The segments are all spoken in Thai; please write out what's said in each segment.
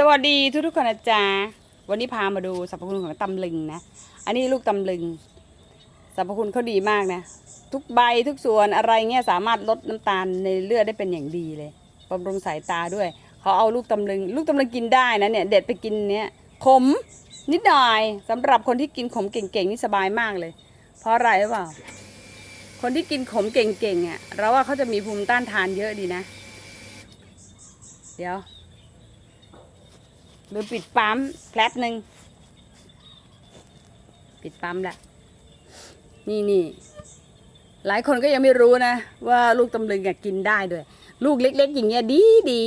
สวัสดีทุกทุกๆคนนะจ๊ะวันนี้พามาดูสรรพคุณของตำลึงนะ อันนี้ลูกตำลึงสรรพคุณเขาดีมากนะ ทุกใบทุกส่วนอะไรเงี้ยสามารถลดน้ำตาลในเลือดได้เป็นอย่างดีเลยบำรุงสายตาด้วย เขาเอาลูกตำลึง ลูกตำลึงกินได้นะเนี่ยเด็ดไปกินเนี้ยขมนิดหน่อยสำหรับคนที่กินขมเก่งๆนี่สบายมากเลย เพราะอะไรหรือเปล่า คนที่กินขมเก่งๆอะเราว่าเขาจะมีภูมิต้านทานเยอะดีนะ เดี๋ยว หรือปิดปั๊มแป๊บหนึ่งปิดปั๊มละนี่นี่หลายคนก็ยังไม่รู้นะ ว่าลูกตำลึงกินได้ด้วย ลูกเล็ก ๆ อย่างเงี้ยดีดี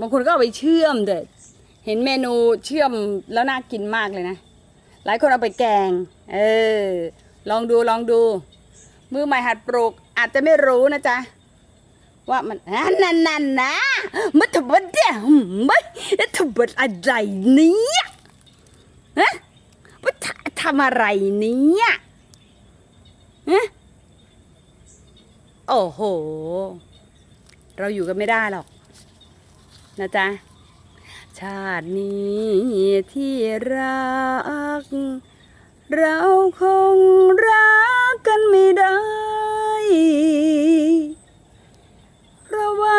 บางคนก็เอาไปเชื่อมเด็ดเห็นเมนูเชื่อมแล้วน่ากินมากเลยนะ หลายคนเอาไปแกง เออ ลองดูลองดู มือใหม่หัดปลูกอาจจะไม่รู้นะจ๊ะ ว่ามันนั่นนั่นนะมันทำอะไรเนี่ยไม่ทำอะไรเนี่ยฮะมันทำอะไรเนี่ยฮะโอ้โห เราอยู่กันไม่ได้หรอก นะจ๊ะ ชาตินี้ที่รัก เราคงรักกันไม่ได้ เพราะว่า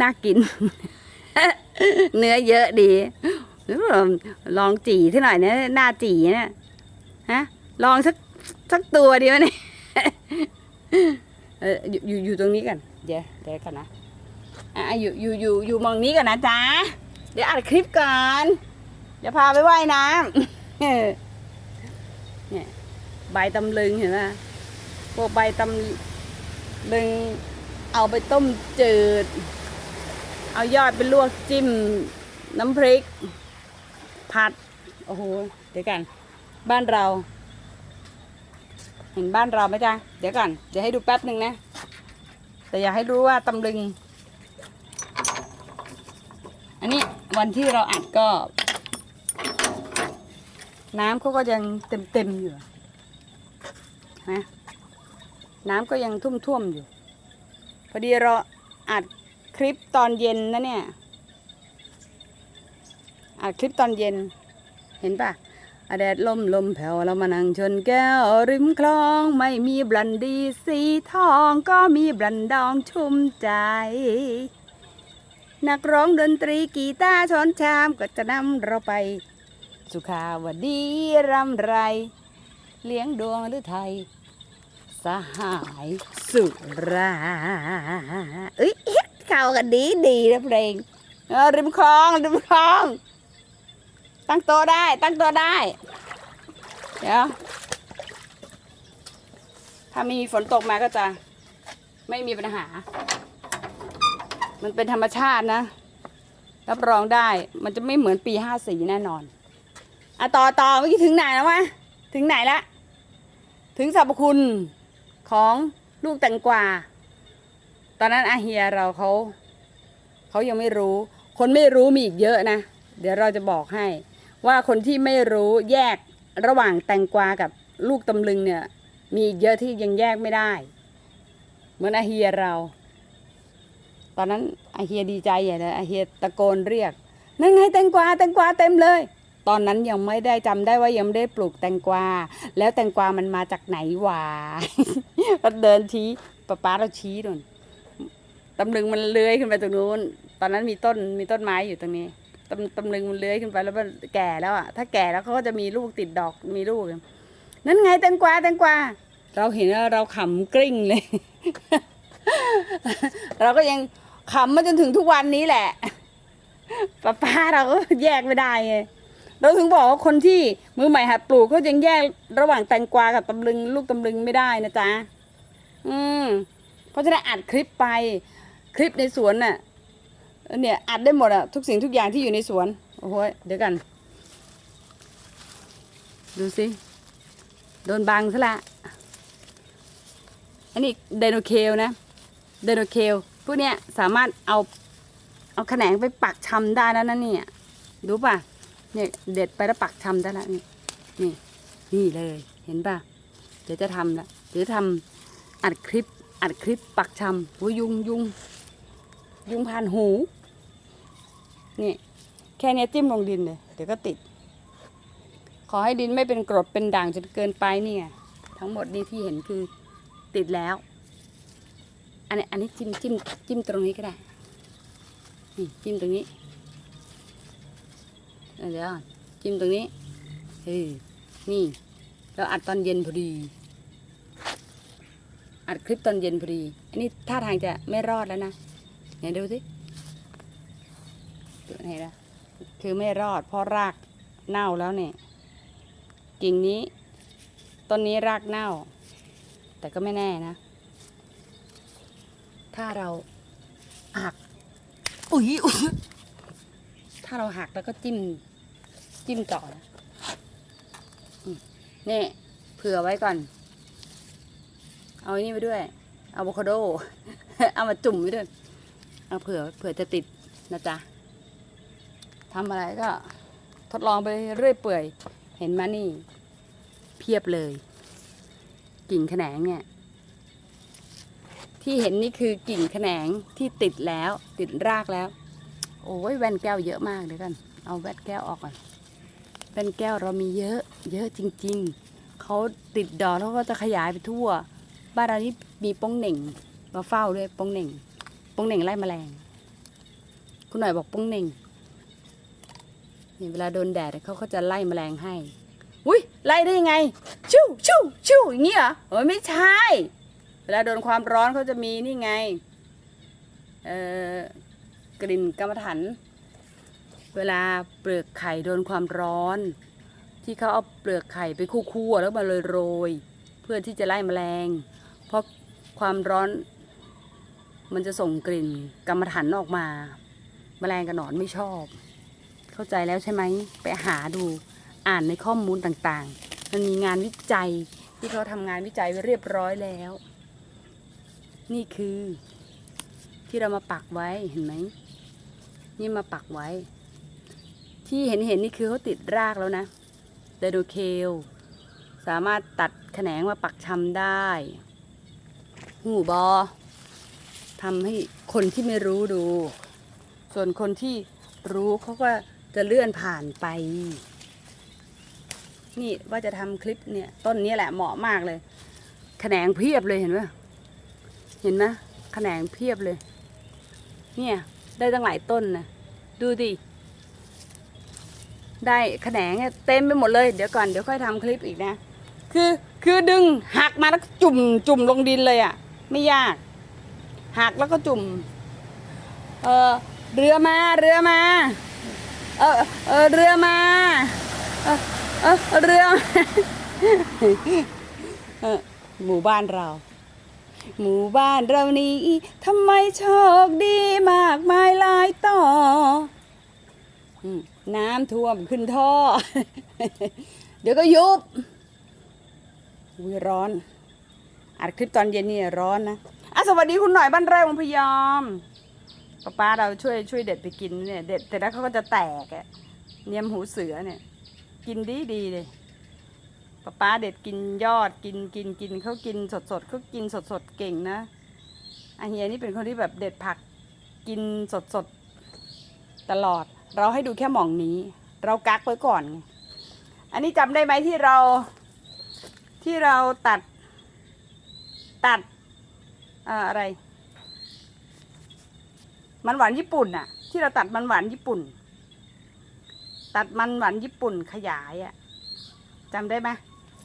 น่ากิน เนื้อเยอะดี ลองจี่ที่หน่อยเนี่ยหน้าจี่เนี่ยฮะลองสักสักตัวดีไหมเนี่ยเอออยู่อยู่อยู่ตรงนี้กันเดี๋ยวเดี๋ยวกันนะอะอยู่อยู่อยู่อยู่มองนี้ก่อนนะจ๊ะเดี๋ยวอัดคลิปก่อนเดี๋ยวพาไปว่ายน้ำเนี่ยใบตำลึงเห็นไหมพวกใบตำลึง เอาไปต้มจืด เอายอดไปลวกจิ้ม น้ำพริก ผัด โอ้โห เดี๋ยวกัน บ้านเรา เห็นบ้านเราไหมจ๊ะ เดี๋ยวก่อน เดี๋ยวให้ดูแป๊บหนึ่งนะ แต่อยากให้รู้ว่าตำลึง อันนี้วันที่เราอัดก็ น้ำเขาก็ยังเต็มเต็มๆอยู่นะน้ำก็ยังท่วมท่วมๆอยู่ พอดีเราอัดคลิปตอนเย็นนะเนี่ย อัดคลิปตอนเย็น เห็นปะอะแดดลมลมแผ่วเรามานั่งชนแก้วริมคลอง ไม่มีบลันดีสีทองก็มีบลันดองชุ่มใจ นักร้องดนตรีกีตาร์ช้อนชามก็จะนำเราไป สุขาวดีรำไร เลี้ยงดวงหรือไทย สหายสุราเอ้ยเข้ากันดีดีนะเพลงริมคลองริมคลอง ตั้งโตได้ ตั้งโตได้ เดี๋ยว ถ้าไม่มีฝนตกมาก็จะไม่มีปัญหา มันเป็นธรรมชาตินะ รับรองได้ มันจะไม่เหมือนปีห้าสีแน่นอนอะต่อต่อเมื่อกี้ถึงไหนแล้ววะ ถึงไหนละ ถึงสรรพคุณ ของลูกแตงกวา ตอนนั้นอาเฮียเราเขาเขายังไม่รู้ คนไม่รู้มีอีกเยอะนะ เดี๋ยวเราจะบอกให้ ว่าคนที่ไม่รู้แยกระหว่างแตงกวากับลูกตำลึงเนี่ย มีอีกเยอะที่ยังแยกไม่ได้ เหมือนอาเฮียเรา ตอนนั้นอาเฮียดีใจใหญ่เลยอาเฮียตะโกนเรียกนั่นไงแตงกวาแตงกวาเต็มเลย ตอนนั้นยังไม่ได้จำได้ว่ายังไม่ได้ปลูกแตงกวา แล้วแตงกวามันมาจากไหนวะก็เดินชี้ป้าป้าเราชี้นู่นตำลึงมันเลื้อยขึ้นไปตรงนู้น ตอนนั้นมีต้นมีต้นไม้อยู่ตรงนี้ตำตำลึงมันเลื้อยขึ้นไปแล้วมันแก่แล้วอะ ถ้าแก่แล้วเขาก็จะมีลูกติดดอกมีลูก นั่นไงแตงกวาแตงกวา เราเห็นแล้วเราขำกริ้งเลย เราก็ยังขำมาจนถึงทุกวันนี้แหละป้าป้าเราก็แยกไม่ได้ไง เราถึงบอกว่าคนที่มือใหม่หัดปลูกเขายังแยกระหว่างแตงกวากับตำลึงลูกตำลึงไม่ได้นะจ๊ะอืมเพราะฉะนั้นอัดคลิปไป คลิปในสวนน่ะเนี่ยอัดได้หมดอะทุกสิ่งทุกอย่างที่อยู่ในสวนโอ้โหเดี๋ยวกัน ดูสิโดนบังซะละอันนี้ไดโนเคลนะไดโนเคลพวกเนี้ยสามารถเอาเอาแขนงไปปักชำได้แล้วนะเนี่ยรู้ป่ะ เนี่ยเด็ดไปแล้วปักชำได้แล้วนี่นี่นี่เลยเห็นป่ะ เดี๋ยวจะทำละเดี๋ยวทำอัดคลิปอัดคลิปปักชำโอ้ยยุงยุงยุงผ่านหูนี่แค่เนี้ยจิ้มลงดินเลยเดี๋ยวก็ติด ขอให้ดินไม่เป็นกรดเป็นด่างจนเกินไปนี่ไงทั้งหมดนี่ที่เห็นคือติดแล้ว อันนี้อันนี้จิ้มจิ้มจิ้มตรงนี้ก็ได้นี่จิ้มตรงนี้ เดี๋ยวจิ้มตรงนี้เฮ้ยนี่ เราอัดตอนเย็นพอดี อัดคลิปตอนเย็นพอดี อันนี้ท่าทางจะไม่รอดแล้วนะไหนดูสิดูไหนละคือไม่รอดเพราะรากเน่าแล้วเนี่ยกิ่งนี้ต้นนี้รากเน่า แต่ก็ไม่แน่นะ ถ้าเราหัก อุ๊ยอุ๊ยถ้าเราหักแล้วก็จิ้ม จิ้มต่อนะนี่เผื่อไว้ก่อน เอาอันนี้ไปด้วยอะโวคาโด เอามาจุ่มไว้ด้วย เอาเผื่อเผื่อจะติดนะจ๊ะทำอะไรก็ทดลองไปเรื่อยเปื่อย เห็นมานี่ เพียบเลย กิ่งแขนงเนี่ย ที่เห็นนี่คือกิ่งแขนงที่ติดแล้ว ติดรากแล้ว โอ้ยแว่นแก้วเยอะมากเดี๋ยวกัน เอาแว่นแก้วออกก่อน แว่นแก้วเรามีเยอะ เยอะจริง ๆ เขาติดดอกแล้วก็จะขยายไปทั่ว บ้านเรานี่มีโป้งเหน่งมาเฝ้าด้วยโป้งเหน่งโป้งเหน่งไล่แมลง คุณหน่อยบอกโป้งเหน่งนี่เวลาโดนแดดเขาก็จะไล่แมลงให้ อุ้ยไล่ได้ยังไง ชิวชิวชิวอย่างนี้เหรอโอ้ยไม่ใช่ เวลาโดนความร้อนเขาจะมีนี่ไง เอ่อกลิ่นกรรมฐาน เวลาเปลือกไข่โดนความร้อน ที่เขาเอาเปลือกไข่ไปคั่วๆแล้วมาโรยๆเพื่อที่จะไล่แมลง เพราะความร้อน มันจะส่งกลิ่นกรรมฐานออกมาแมลงกับหนอนไม่ชอบ เข้าใจแล้วใช่ไหมไปหาดูอ่านในข้อมูลต่างๆ มันมีงานวิจัยที่เขาทำงานวิจัยไว้เรียบร้อยแล้ว นี่คือที่เรามาปักไว้เห็นไหมนี่มาปักไว้ ที่เห็นเห็นนี่คือเขาติดรากแล้วนะไดโดเคลสามารถตัดแขนงมาปักชำได้ หูบอทำให้คนที่ไม่รู้ดู ส่วนคนที่รู้เขาก็จะเลื่อนผ่านไป นี่ว่าจะทำคลิปเนี่ย ต้นนี้แหละเหมาะมากเลยแขนงเพียบเลยเห็นไหมเห็นไหมแขนงเพียบเลย เนี่ย ได้ตั้งหลายต้นนะดูดิ ได้แขนงเต็มไปหมดเลยเดี๋ยวก่อนเดี๋ยวค่อยทำคลิปอีกนะ คือคือดึงหักมาแล้วจุ่มจุ่มลงดินเลยอะ่ะ ไม่ยากหักแล้วก็จุ่มเออเรือมาเรือมาเออเออเรือมาเออเออเรือเออหมู่บ้านเรา หมู่บ้านเรานี้ทำไมโชคดีมากมายหลายต่ออืม น้ำท่วมขึ้นท่อ เดี๋ยวก็ยุบอุ้ยร้อน อัดคลิปตอนเย็นนี่ร้อนนะอะสวัสดีคุณหน่อยบ้านไร่วงพยอมป้าป้าเราช่วยช่วยเด็ดไปกินเนี่ยเด็ดแต่แล้วเขาก็จะแตกอะเนียมหูเสือเนี่ย กินดีดีเลยป้าป้าเด็ดกินยอดกินกินกินเขากินสดสดเขากินสดสดเก่งนะอาเฮียนี่เป็นคนที่แบบเด็ดผักกินสดสดตลอด เราให้ดูแค่หม่องนี้ เรากักไว้ก่อนไงอันนี้จำได้ไหมที่เราที่เราตัดตัดเอ่อะไร มันหวานญี่ปุ่นอะที่เราตัดมันหวานญี่ปุ่น ตัดมันหวานญี่ปุ่นขยายอะจำได้ไหม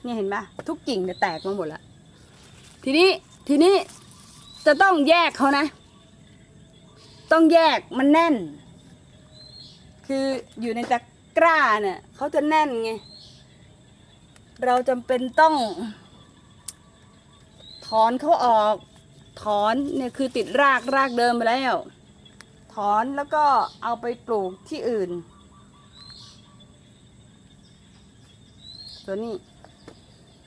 นี่เห็นปะทุกกิ่งเนี่ยแตกมาหมดละทีนี้ทีนี้จะต้องแยกเขานะ ต้องแยกมันแน่น คืออยู่ในตะกร้าเนี่ยเขาจะแน่นไง เราจำเป็นต้อง ถอนเขาออก ถอนเนี่ยคือติดรากรากเดิมไปแล้ว ถอนแล้วก็เอาไปปลูกที่อื่น ตัวนี้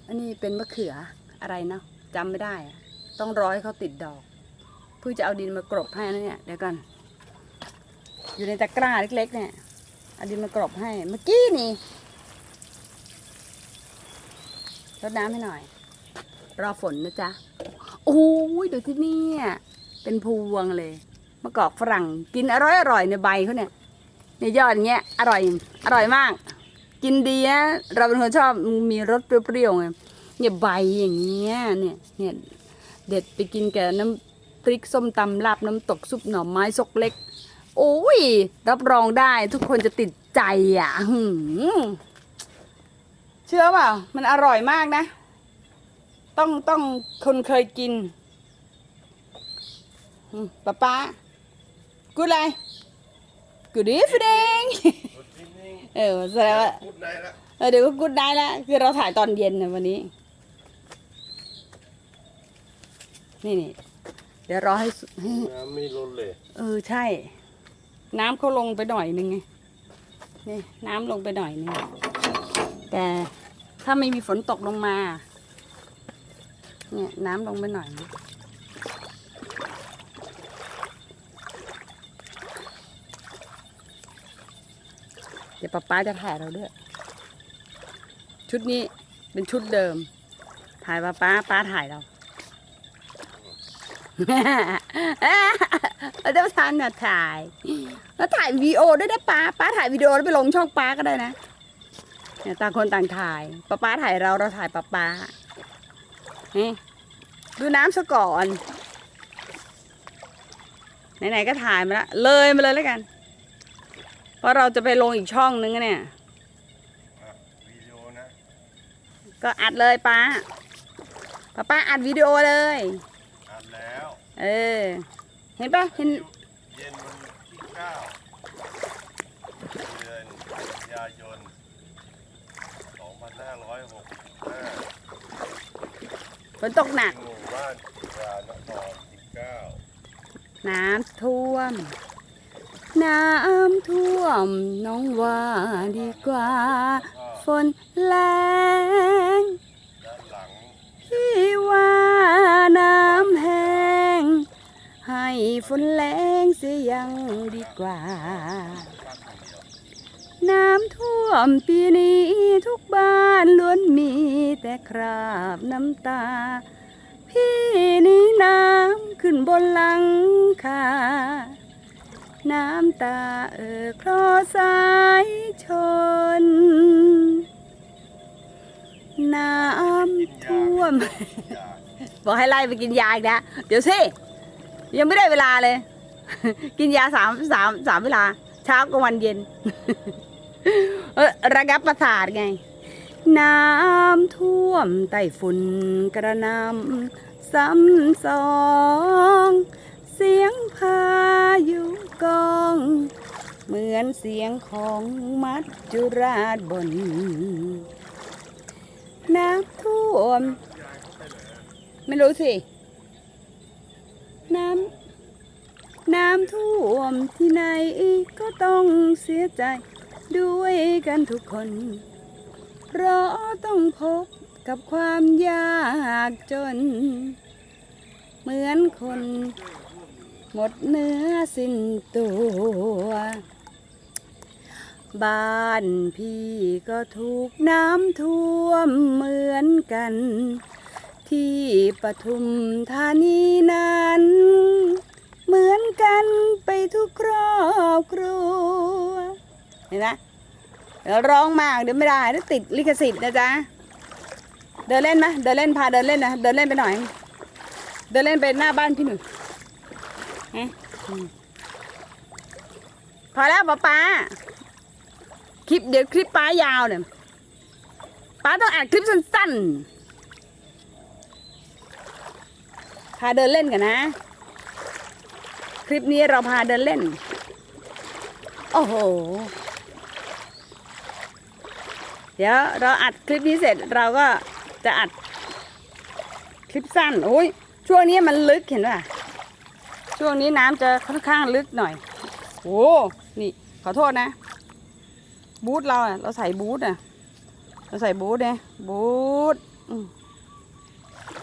อันนี้เป็นมะเขืออะไรเนาะจำไม่ได้ ต้องร้อยเขาติดดอก เพื่อจะเอาดินมากรบให้นะเนี่ยเดี๋ยวกัน อยู่ในตะกร้าเล็ก ๆ เนี่ยอาดินมากรบให้เมื่อกี้นี่รดน้ำให้หน่อย รอฝนนะจ๊ะ โอ้ยดูที่นี่เป็นพวงเลยมะกอกฝรั่งกินอร่อยอร่อยๆในใบเขาเนี่ยเนี่ยยอดอย่างเงี้ยอร่อยอร่อยมาก กินดีนะเราเป็นคนชอบมีรสเปรี้ยวๆไงเนี่ยใบอย่างเงี้ยเนี่ยเนี่ยเด็ดไปกินกับน้ำพริกส้มตำลาบน้ำตกซุปหน่อไม้ซกเล็ก โอ้ย รับรองได้ทุกคนจะติดใจอะหืมเชื่อเปล่ามันอร่อยมากนะ ต้องต้องคนเคยกินอืมป๊าป๊ากูอะไร Good evening เออแสดงว่าพูดได้แล้วเออเดี๋ยวก็กูดได้แล้วคือเราถ่ายตอนเย็นนะวันนี้ นี่นี่เดี๋ยวรอให้สุให้น้ำไม่ลดเลย เออใช่ น้ำเขาลงไปหน่อยหนึงไงนี่น้ำลงไปหน่อยนึงแต่ถ้าไม่มีฝนตกลงมา เนี่ยน้ำลงไปหน่อยนึงเดี๋ยวป๊าป๊าจะถ่ายเราด้วย ชุดนี้เป็นชุดเดิม ถ่ายป๊าป๊าป๊าถ่ายเรา เราจะทานน่ะถ่าย แล้วถ่ายวีดีโอด้วยนะป้าป้าถ่ายวิดีโอแล้วไปลงช่องป้าก็ได้นะเนี่ยต่างคนต่างถ่ายป้าป้าถ่ายเราเราถ่ายป้าป้านี่ดูน้ำซะก่อนไหนๆก็ถ่ายมาแล้วเลยมาเลยแล้วกัน เพราะเราจะไปลงอีกช่องนึงอะเนี่ยอะวิดีโอนะก็อัดเลยป้าป้าป้าอัดวิดีโอเลย อัดแล้ว เออ เห็นปะเห็นเย็นวันที่เก้าเดือนกันยายนสองพันห้าร้อยหกสิบห้าฝนตกหนัก หมู่บ้านจุฬานครสิบเก้าน้ำท่วม น้ำท่วมน้องว่าดีกว่า ฝนแรง ฝนแรงเสียยังดีกว่า น้ำท่วมปีนี้ทุกบ้านล้วนมีแต่คราบน้ำตา พี่นี้น้ำขึ้นบนหลังคาน้ำตาเอ่อคลอสายชน น้ำท่วม บอกให้ไล่ไปกินยาอีกแล้วเดี๋ยวสิ ยังไม่ได้เวลาเลย กินยาสามสามสามเวลา เช้ากับวันเย็น เออระงับประสาทไง น้ำท่วมไต้ฝุ่นกระนำซ้ำสองเสียงพายุกอง เหมือนเสียงของมัจจุราชบนน้ำท่วม ไม่รู้สิ น้ำน้ำท่วมที่ไหนก็ต้องเสียใจด้วยกันทุกคน เพราะต้องพบกับความยากจน เหมือนคน หมดเนื้อสิ้นตัว บ้านพี่ก็ถูกน้ำท่วมเหมือนกัน ที่ปทุมธานีนั้น เหมือนกันไปทุกครอบครัว เห็นไหมเดี๋ยวร้องมากเดี๋ยวไม่ได้เดี๋ยวติดลิขสิทธิ์นะจ๊ะ เดินเล่นไหมเดินเล่นพาเดินเล่นนะ เดินเล่นไปหน่อย เดินเล่นไปหน้าบ้านพี่หนุ่ยฮะพอแล้วป๊าป๊าคลิปเดี๋ยวคลิปป้ายาวเนี่ยป้าต้องอัดคลิปสั้นๆ พาเดินเล่นกันนะ คลิปนี้เราพาเดินเล่น โอ้โห เดี๋ยวเราอัดคลิปนี้เสร็จเราก็จะอัดคลิปสั้นโอ้ยช่วงนี้มันลึกเห็นป่ะช่วงนี้น้ำจะค่อนข้างลึกหน่อยโอ้นี่ขอโทษนะ บูทเราอะเราใส่บูทอะเราใส่บูทเนี่ยบูท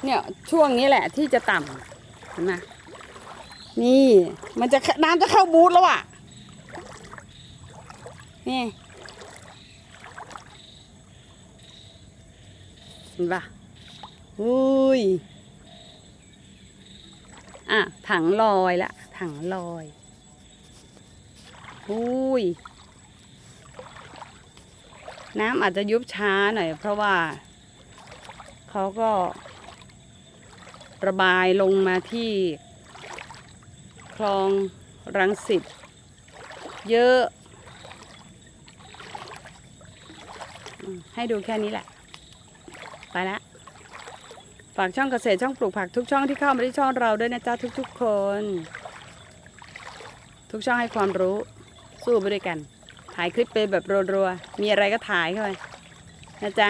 เนี่ยช่วงนี้แหละที่จะต่ำเห็นไหมนี่มันจะน้ำจะเข้าบูทแล้วอะ นี่เห็นปะอุ้ย อะ ถังลอยละ ถังลอยอุ้ย น้ำอาจจะยุบช้าหน่อยเพราะว่า เขาก็ ระบายลงมาที่ คลองรังสิตเยอะ ให้ดูแค่นี้แหละ ไปละฝากช่องเกษตรช่องปลูกผักทุกช่องที่เข้ามาที่ช่องเราด้วยนะจ๊ะทุกๆคน ทุกช่องให้ความรู้สู้ไปด้วยกัน ถ่ายคลิปไปแบบรัวๆมีอะไรก็ถ่ายเข้าไปนะจ๊ะ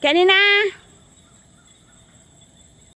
แค่นี้นะ